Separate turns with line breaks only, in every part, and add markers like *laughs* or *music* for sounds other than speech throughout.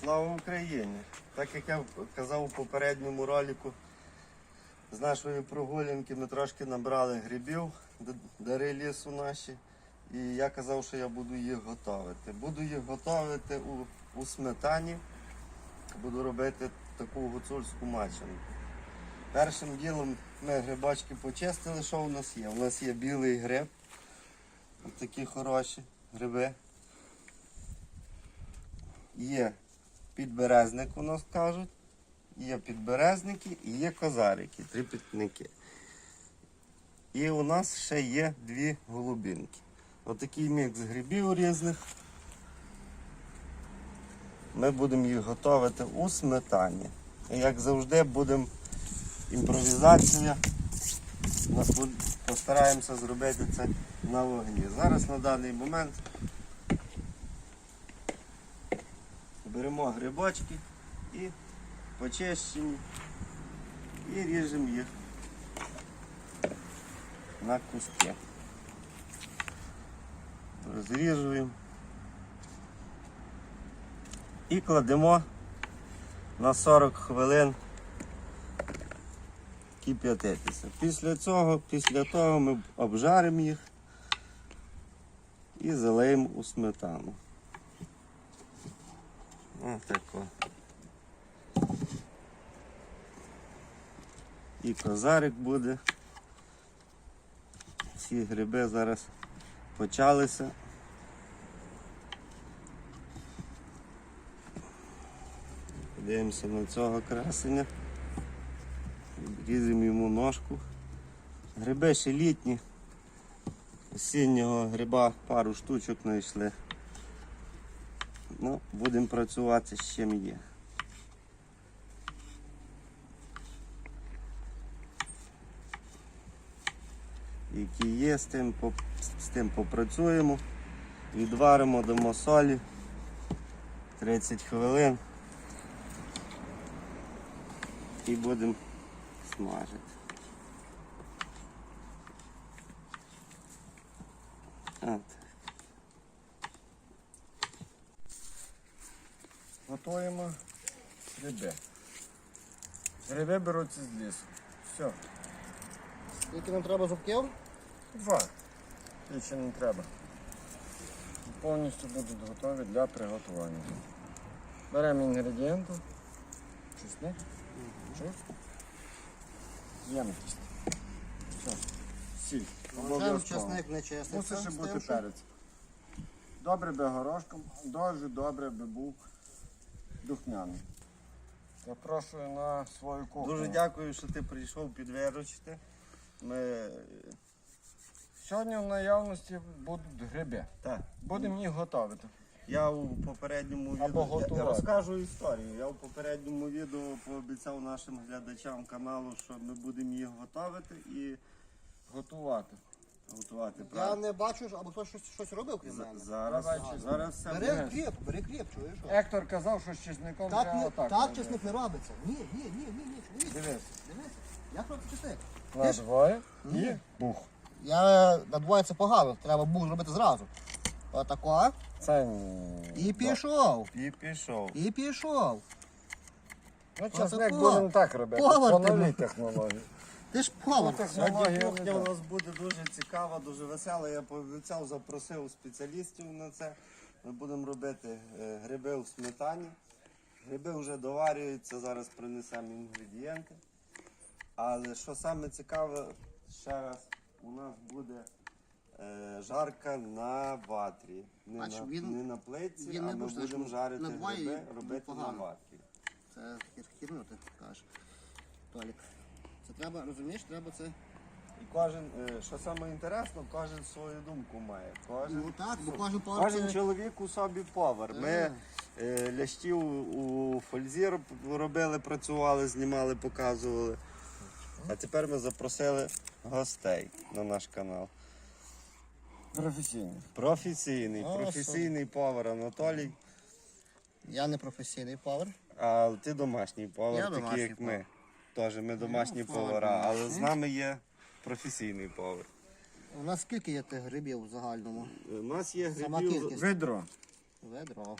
Слава Україні! Так як я казав у попередньому ролику, з нашої прогулянки ми трошки набрали грибів, дари лісу наші. І я казав, що я буду їх готувати. Буду їх готувати у, у сметані. Буду робити таку гуцульську маченку. Першим ділом ми грибочки почистили, що у нас є. У нас є білий гриб. Ось такі хороші гриби. Є підберезник, у нас кажуть. Є підберезники і є козарики, три пітники. І у нас ще є дві голубінки. Отакий мікс грибів різних. Ми будемо їх готувати у сметані. І як завжди будемо імпровізація. Постараємося зробити це на вогні. Зараз на даний момент беремо грибочки і почищені і ріжемо їх на куски. Розріжуємо і кладемо на 40 хвилин кип'ятитися. Після цього, після того ми обжаримо їх і залиємо у сметану. Отако. І козарик буде. Ці гриби зараз почалися. Подивимося на цього красення. Різимо йому ножку. Гриби ще літні. Осіннього гриба пару штучок знайшли. Ну, будемо працювати з чим є. Які є, з тим, з тим попрацюємо. Відваримо, дамо солі 30 хвилин і будемо смажити. От.
Готуємо гриби. Гриби беруться з лісу. Все.
Скільки нам треба зубків?
Два. Більше не треба. Повністю будуть готові для приготування. Беремо інгредієнти. Чесник. Чус. Ємкість. Все. Сіль. Обов'язково.
чесник не чесник.
Мусить ще бути перець. Добре би горошком, дуже добре би був духмяний. Запрошую на свою кухню.
Дуже дякую, що ти прийшов підвиручити. Ми
Сьогодні в наявності будуть гриби.
так.
Будемо їх готувати.
Я у попередньому відео я, я розкажу історію. Я у попередньому відео пообіцяв нашим глядачам каналу, що ми будемо їх готувати і
Готувати.
Готувати.
Я
правильно?
не бачу, або хтось щось, щось робив крім мене.
Зараз, зараз все
Бери
буде.
кріп, бери кріп, чуєш? що?
Ектор казав, що з чесником
Так,
треба
не,
отак.
так
робити.
чесник не робиться. Ні, ні, ні, ні, ні. Дивись,
Дивись.
Як робиться чесник?
На двоє
Ні.
і бух.
Я надвоє це погано, треба був зробити зразу. Отако.
Це
І пішов.
І пішов.
І пішов.
Ну, чесник
Отако.
будемо так робити.
Повар
По
ти
новій технології.
Ти ж.
Ну,
Сьогодні
технологія
кухня у нас буде дуже цікава, дуже весела. Я пообіцяв, запросив спеціалістів на це. Ми будемо робити е, гриби в сметані. Гриби вже доварюються, зараз принесемо інгредієнти. Але що саме цікаве, ще раз, у нас буде е, жарка на ватрі. Не,
Бач,
на,
він-
не на плитці, а
не
ми
буде,
будемо жарити гриби, робити на ватрі.
Це хір- хірню ти кажеш. Толік. Це треба, розумієш, треба це.
І кожен, е, що саме інтересно, кожен свою думку має. Кожен
Ну так, бо кожен повар
Кожен
це...
чоловік у собі повар. Ми
Е.
е, лящів у фользі роб- робили, працювали, знімали, показували. А тепер ми запросили гостей на наш канал.
Професійно.
Професійний,
А,
професійний повар Анатолій,
Я не професійний повар.
а ти домашній повар,
Я
такий
домашній
як
повар.
Теж ми домашні
повар
повара, але з нами є професійний повар.
У нас скільки є тих грибів в загальному?
У нас є
Сама
грибів.
кількість.
Ведро.
Ведро.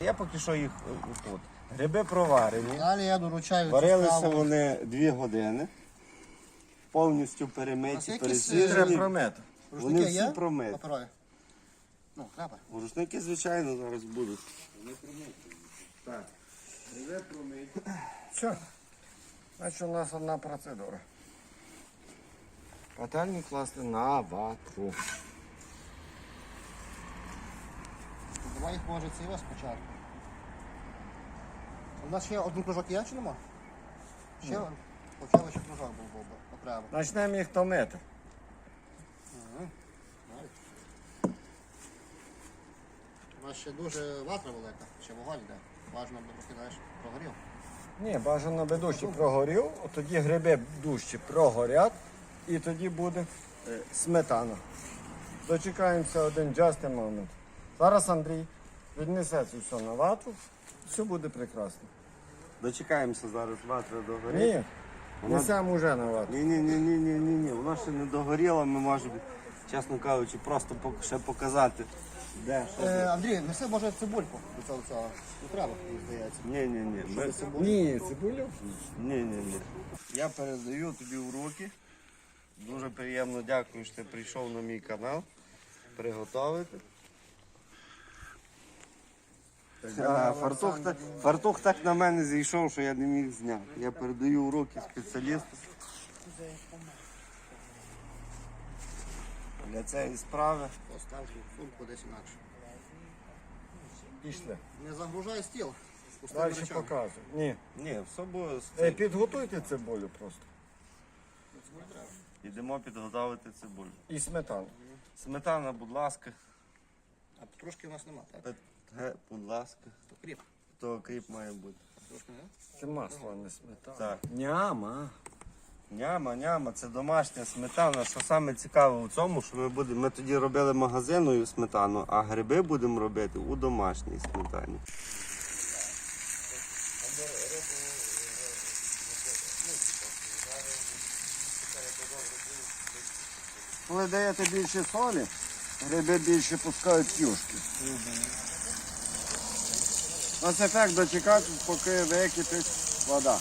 Я поки що їх е, тут. Гриби проварені.
Далі я доручаю цю
Варилися
справу.
вони дві години. Повністю перемиті, пересіжені.
Треба промити.
Вони
Рушники
всі
є?
промиті.
Паперові? Ну, треба.
Рушники, звичайно, зараз будуть.
Так. Гриби промиті. Все. Значить, у нас одна процедура. Пательню класти на ватру.
Давай їх може це спочатку. У нас ще один кружок є чи нема? Ще один? Хоча ще кружок був був би окремо.
Почнемо їх томити.
У нас ще дуже ватра велика, ще вуголь йде. Важно, бо покидаєш, прогорів.
Ні, бажано би дужче прогорів, тоді гриби дужче прогорять і тоді буде е, сметана. Дочекаємося один just a moment. Зараз Андрій віднесе це все на ватру, все буде прекрасно.
Дочекаємося зараз ватра догорить.
Ні,
Вона-
несемо вже на ватру.
Ні, ні, ні, ні, ні, ні, ні. Воно ще не догоріло, ми можемо, чесно кажучи, просто пок- ще показати. Де.
Е, Андрій, неси може цибульку до цього цього. Не треба, мені здається.
Ні, ні, ні. Ми...
Ні, цибулю.
Ні, ні, ні. Я передаю тобі в руки. Дуже приємно дякую, що ти прийшов на мій канал. Приготовити. А, фартух, так, фартух так на мене зійшов, що я не міг зняти. Я передаю в руки спеціалісту. Для цієї справи.
Постав сумку десь інакше.
Пішли.
Не загружай стіл.
Далі
речами.
показую. Ні.
Ні, все буде.
Е, підготуйте цибулю просто.
Йдемо підготовити цибулю.
І сметану.
Сметана, будь ласка.
А трошки у нас нема, так?
Пет- Будь ласка.
Кріп.
То кріп має бути.
Трошки не?
Це масло, а не сметана.
Так.
Няма.
Няма, няма, це домашня сметана. Що саме цікаве у цьому, що ми будемо. Ми тоді робили магазинною сметану, а гриби будемо робити у домашній сметані.
Коли даєте більше солі, гриби більше пускають юшки. Ось ефект дочекати, поки википить вода.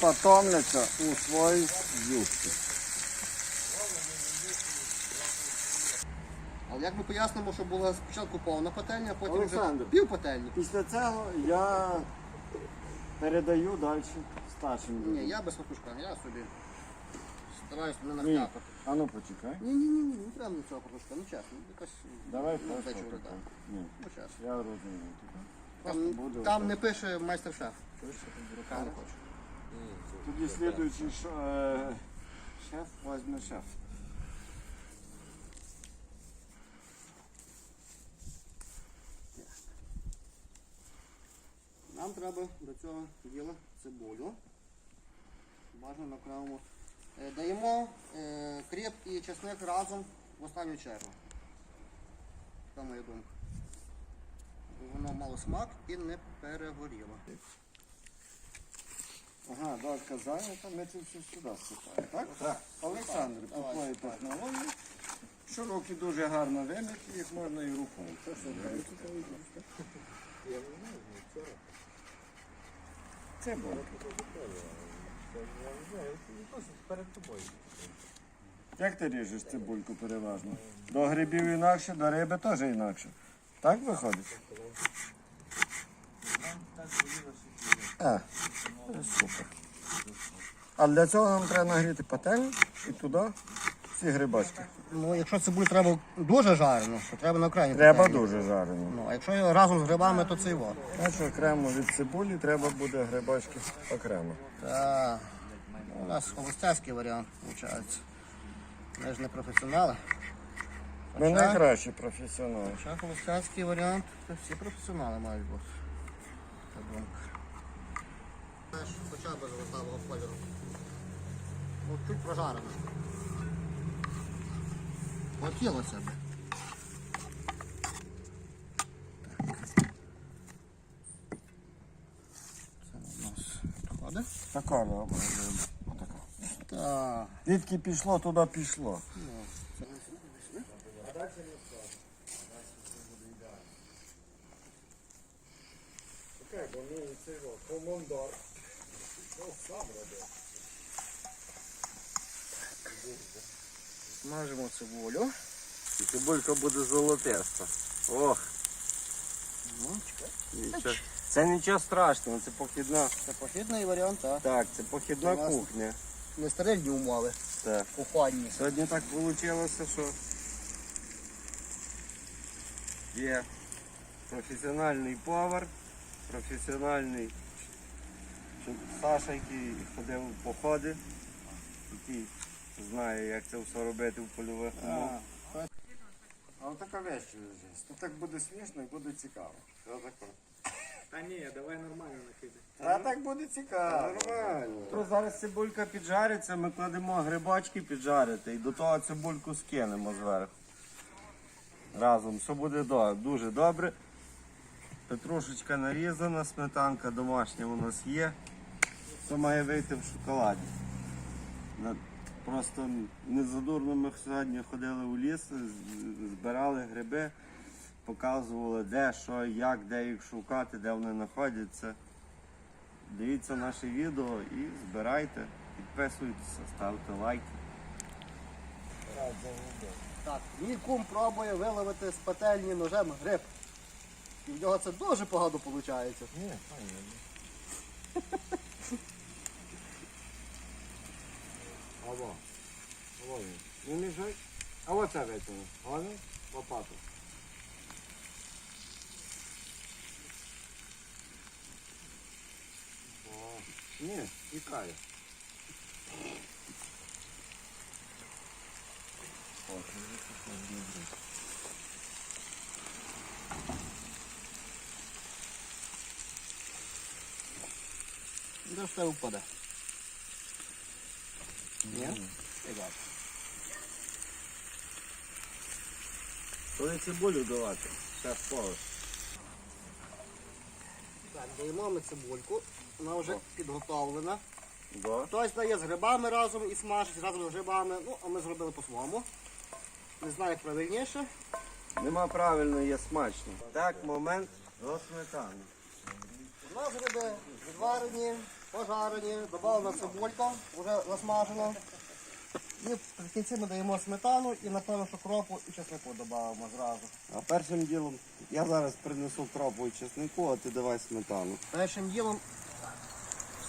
Потомляться у своїй юшці.
Але як ми пояснимо, що була спочатку повна пательня, а потім
Олександр.
вже пів пательні.
Після цього я передаю далі старшим людям.
Ні, я без фатушка, я собі стараюсь не
Ні. А ну почекай.
Ні, ні, ні, ні, не треба мені цього фатушка, ну чесно, якось
Давай
ну,
просто.
дечого,
отак.
так.
Ні,
Ну чесно.
я розумію. Просто
Там,
буде
там
отак.
не пише майстер-шеф. Чуєш, що тут рука не хоче.
Тоді слідуючий е, шеф возьме шеф.
Нам треба до цього діла цибулю. Бажано на окремому. Е, Даємо е, кріп і чесник разом в останню чергу. Така моя думка. Воно мало смак і не перегоріло.
Ага, далька зайнята, ми це все сюди сипаємо, так? Так. Олександр,
сипай.
технології. Що дуже гарно вимиті, їх можна і рукою. Це буде. Як ти ріжеш цибульку переважно? До грибів інакше, до риби теж інакше. Так виходить? А, супер. А для цього нам треба нагріти пательню і туди всі грибочки.
Ну, якщо цибулю треба дуже жарено, то треба на окраїні.
Треба
пательні.
дуже жарено.
Ну, а якщо разом з грибами, то це його.
Значить окремо від цибулі треба буде грибочки окремо.
Та, у нас холостяцький варіант виходить. Ми ж не професіонали.
Ми
Хоча-
найкращі професіонали.
Хоча холостяцький варіант, то всі професіонали мають бути. Така думка. Теж хоча б золотавого кольору. От чуть прожарено. Хотілося б. Це у нас підходить.
Така ми образуємо. Отака.
Так.
Пішло, туди пішло.
Окей,
бо мені цей командор. Ну, сам робив.
Смажимо цибулю.
Цибулька буде золотиста. Ох,
Ну, чекай.
нічого. Це нічого страшного, це похідна.
Це похідний варіант, так.
Так, це похідна
Ясно.
кухня.
Не стерильні умови.
Так.
Кухонні.
Сьогодні так вийшло, що є професіональний повар, професіональний Саша, який ходив в походи, який знає, як це все робити в польових умовах.
А така вещь лежить. То так буде смішно і буде цікаво.
Та ні, давай нормально накидай.
Та так буде цікаво.
Нормально. То зараз цибулька піджариться, ми кладемо грибочки піджарити і до того цибульку скинемо зверху. Разом. Все буде до- дуже добре. Петрушечка нарізана, сметанка домашня у нас є. Все має вийти в шоколаді. Просто не задурно ми сьогодні ходили у ліс, збирали гриби, показували де, що, як, де їх шукати, де вони знаходяться. Дивіться наше відео і збирайте, підписуйтеся, ставте лайки.
Так, мій кум пробує виловити з пательні ножем гриб. І в нього це дуже погано виходить.
Ні, файно. Алло. Алло. Не мішай. А оце витягну. Ладно? Лопату. О, ні, тікає.
Де все впаде? Ні? Ребят.
Коли цибулю давати, шеф повар.
Так, даємо ми цибульку. Вона вже підготовлена.
Да.
Хтось дає з грибами разом і смажить разом з грибами. Ну, а ми зробили по-своєму. Не знаю, як правильніше.
Нема правильно, є смачно. Так, момент до сметани.
У нас гриби відварені, пожарені, додана цибулька, вже засмажена. І в кінці ми даємо сметану і напевно, що кропу і чеснику додаємо зразу.
А першим ділом я зараз принесу кропу і чеснику, а ти давай сметану.
Першим ділом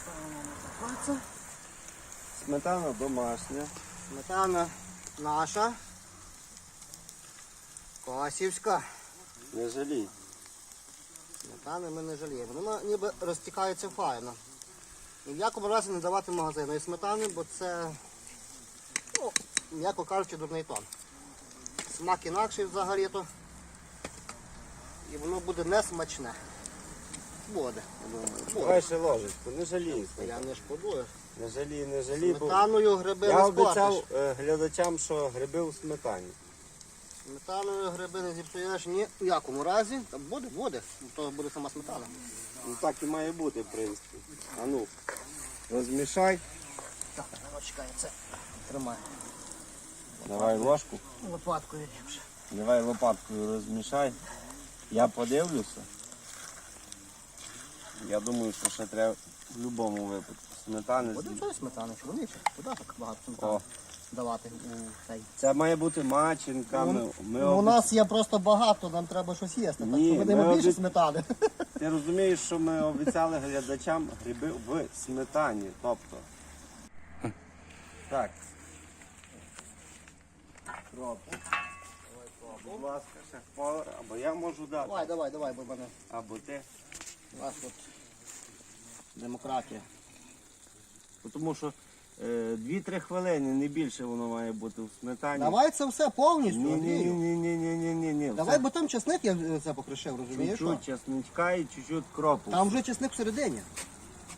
ставимо на запальце.
Сметана домашня.
Сметана наша. Косівська.
Не жалій.
Сметани ми не жаліємо. Вона ніби розтікається файно. В якому разі не давати магазинної сметани, бо це, ну, м'яко кажучи, дурний тон. Смак інакший взагалі-то. І воно буде несмачне. Буде.
Давай ще ложечку, не жалій.
Я не шкодую.
Не жалій, не жалій, бо
Сметаною гриби
я
не
обіцяв
спортиш.
е, глядачам, що гриби у сметані.
Сметаною гриби не зіпсуєш ні в якому разі. Та буде, буде. То буде сама сметана.
Ну так і має бути, в принципі. А ну, розмішай.
Так, ну, чекай, це тримай.
Давай ложку.
Лопаткою ліпше.
Давай лопаткою розмішай. Я подивлюся. Я думаю, що ще треба в будь-якому випадку. Сметани.
Буде
з-
щось сметани, чоловіче. Куди так багато сметани
О,
давати у цей?
це має бути маченка. Ми, ми
Ну, у
обі-
нас є просто багато, нам треба щось їсти.
Ні,
так що
ми
більше
обі-
сметани. *laughs*
Ти розумієш, що ми обіцяли глядачам гриби в сметані. Тобто. Так. Кропу. Будь ласка, шеф-повар, або я можу дати,
Давай, давай, давай, бо мене
або ти.
у нас тут демократія.
Тому що 2-3 хвилини, не більше воно має бути в сметані.
Давай це все повністю,
Ні, ні, ні,
Андрію.
ні, ні, ні, ні, ні, ні.
Давай, бо там чесник я е, це покришив, розумієш? що?
чуть-чуть чесничка і чуть-чуть кропу.
Там вже чесник всередині.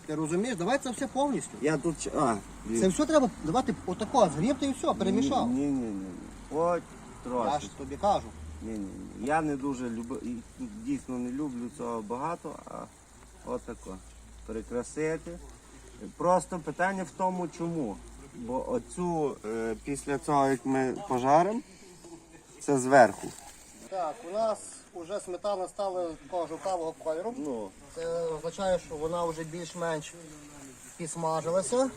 Ти розумієш? Давай це все повністю.
Я тут... ч- А,
Це все треба давати отако, згрібти і все, перемішав.
Ні, ні, ні, ні. Хоч
Я
трошки.
ж тобі кажу.
Ні, ні, ні. Я не дуже люблю, і дійсно не люблю цього багато, а отако. Прикрасити. Просто питання в тому, чому. Бо оцю е, після цього, як ми пожаримо, це зверху.
Так, у нас вже сметана стала такого жовтавого кольору.
Ну,
Це означає, що вона вже більш-менш підсмажилася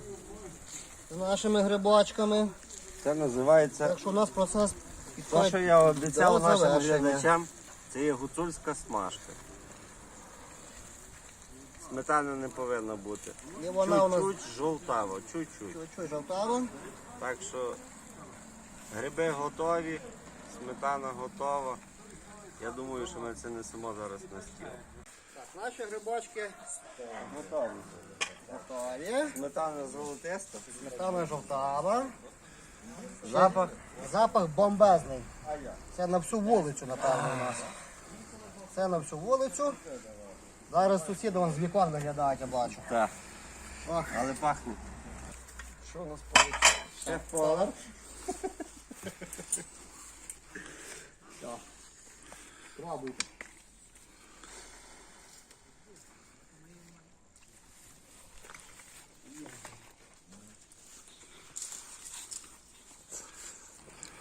з нашими грибочками.
це називається.
Так що у нас процес
Те,
підходить
що я обіцяв
до
нашим
завершення.
глядачам, це є гуцульська смажка. Сметани не повинно бути.
І вона у нас
Чуть-чуть жовтаво, чуть-чуть.
чуть-чуть жовтава.
Так що гриби готові, сметана готова. Я думаю, що ми це несемо зараз на стіл.
Так, наші грибочки
Готові.
готові.
Сметана золотиста.
Сметана жовтава.
Запах.
Запах бомбезний. Це на всю вулицю, напевно, у нас. Це на всю вулицю. Зараз сусіди вам з вікон виглядають, я бачу.
Так.
Ох.
Але пахне.
Що у нас вийшло? Шеф-повар. Все. Пробуйте.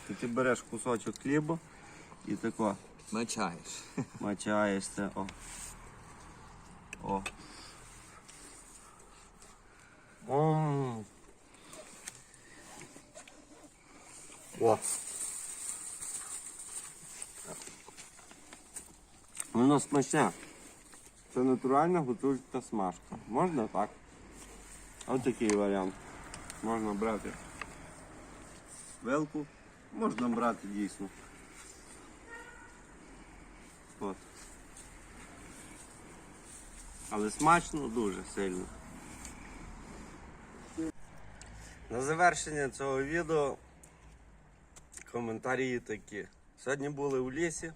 І ти береш кусочок хліба і тако
Мачаєш.
мачаєш це. О. О. О. Воно смачне. Це натуральна гуцульська смажка. Можна так? Ось такий варіант. Можна брати вилку, можна брати дійсно. От. Але смачно дуже сильно. На завершення цього відео коментарі такі. Сьогодні були у лісі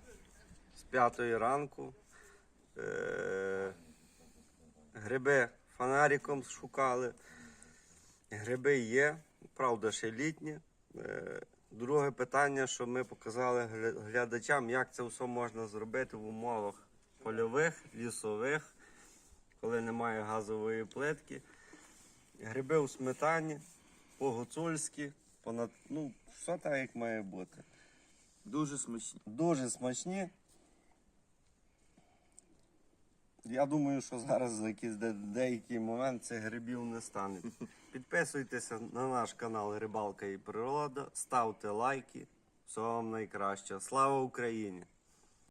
з п'ятої ранку. Е- гриби фонариком шукали. Гриби є, правда, ще літні. Е, Друге питання, що ми показали глядачам, як це все можна зробити в умовах польових, лісових, коли немає газової плитки. Гриби у сметані, по-гуцульськи, понад, ну, все так, як має бути.
Дуже смачні.
Дуже смачні. Я думаю, що зараз за якийсь де- деякий момент цих грибів не стане. *laughs* Підписуйтеся на наш канал Рибалка і Природа, ставте лайки. Всього вам найкраще. Слава Україні!